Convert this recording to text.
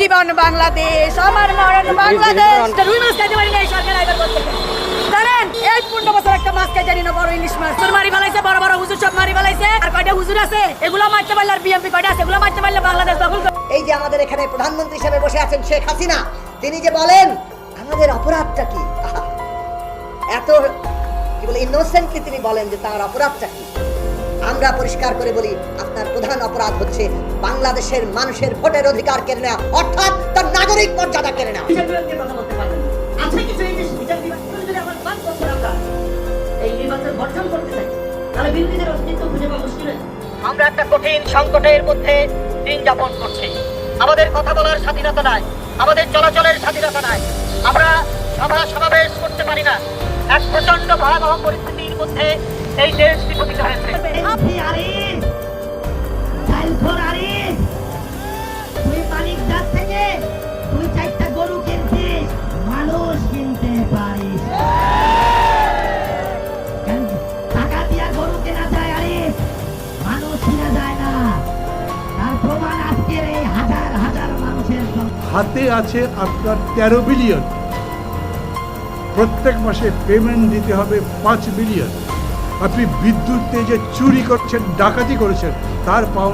জীবন বাংলাদেশ আমার মরণ বাংলাদেশ। রুই মাছ খাইতে পারি না এই সরকার আইবার করতে জানেন এই পনেরো বছর একটা মাছ খাই জানি না বড় ইলিশ মাছ। তোর মারি ফেলাইছে বড় বড় হুজুর সব মারি ফেলাইছে। আর কয়টা হুজুর আছে? এগুলো মারতে পারলে আর বিএমপি কয়টা আছে? এগুলো মারতে পারলে বাংলাদেশ দখল এই যে আমাদের এখানে প্রধানমন্ত্রী হিসেবে বসে আছেন শেখ হাসিনা তিনি যে বলেন আমাদের অপরাধটা কি? এত কি বলে ইনোসেন্টলি তিনি বলেন যে তার অপরাধটা কি? আমরা পরিষ্কার করে বলি আপনার প্রধান অপরাধ হচ্ছে বাংলাদেশের মানুষের ভোটের অধিকার কেড়ে নেওয়া অর্থাৎ তার নাগরিক মর্যাদা কেড়ে নেওয়া। আছে কিছু এই দেশ বিচার বিভাগ করে যদি আমার পাঁচ বছর আমরা এই নির্বাচন বর্জন করতে চাই তাহলে বিরোধীদের অস্তিত্ব খুঁজে পাওয়া মুশকিল আমরা একটা কঠিন সংকটের মধ্যে দিন যাপন করছি। আমাদের কথা বলার স্বাধীনতা নাই আমাদের চলাচলের স্বাধীনতা নাই। আমরা সভা সমাবেশ করতে পারি না। এক প্রচণ্ড ভয়াবহ পরিস্থিতির মধ্যে এই দেশটি পতিত হয়েছে। হাতে আছে আপনার তেরো বিলিয়ন। প্রত্যেক মাসে পেমেন্ট দিতে হবে পাঁচ বিলিয়ন। আপনি বিদ্যুৎ দিয়ে যে চুরি করছেন, ডাকাতি করেছেন, তার পাওনা